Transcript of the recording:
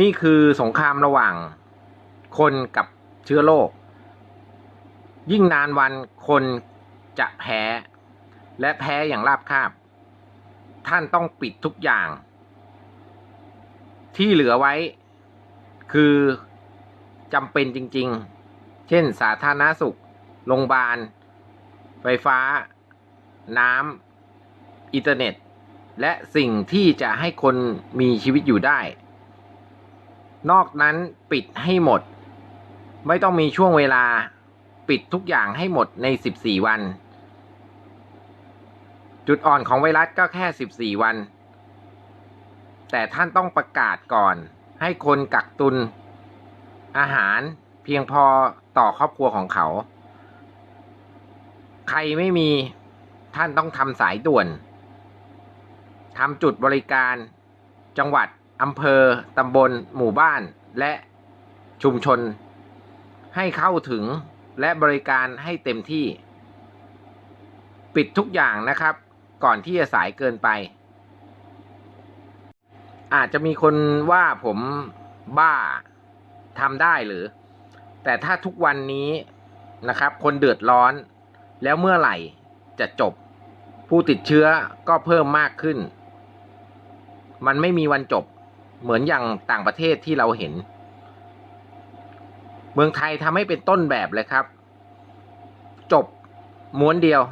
นี่คือสงครามระหว่างคนกับเชื้อโรค ยิ่งนานวันคนจะแพ้ และแพ้อย่างราบคาบ ท่านต้องปิดทุกอย่าง ที่เหลือไว้ คือจำเป็นจริง ๆ เช่นสาธารณสุข โรงพยาบาล ไฟฟ้า น้ำ อินเทอร์เน็ต และสิ่งที่จะให้คนมีชีวิตอยู่ได้ นอกนั้นปิดให้หมด ไม่ต้องมีช่วงเวลาปิดทุกอย่างให้หมดใน 14 วัน จุดอ่อนของไวรัสก็แค่ 14 วัน แต่ท่านต้องประกาศก่อน ให้คนกักตุน อาหารเพียงพอต่อครอบครัวของเขา ใครไม่มีท่านต้องทำสายด่วนทำจุดบริการจังหวัด อำเภอตำบลหมู่บ้าน และชุมชน ให้เข้าถึงและบริการให้เต็มที่ ปิดทุกอย่างนะครับ ก่อนที่จะสายเกินไป อาจจะมีคนว่าผมบ้าทำได้หรือ แต่ถ้าทุกวันนี้นะครับ คนเดือดร้อน แล้วเมื่อไหร่จะจบ ผู้ติดเชื้อก็เพิ่มมากขึ้น มันไม่มีวันจบ เหมือนอย่างต่างประเทศที่เราเห็น เมืองไทยทำให้เป็นต้นแบบเลยครับ จบม้วนเดียว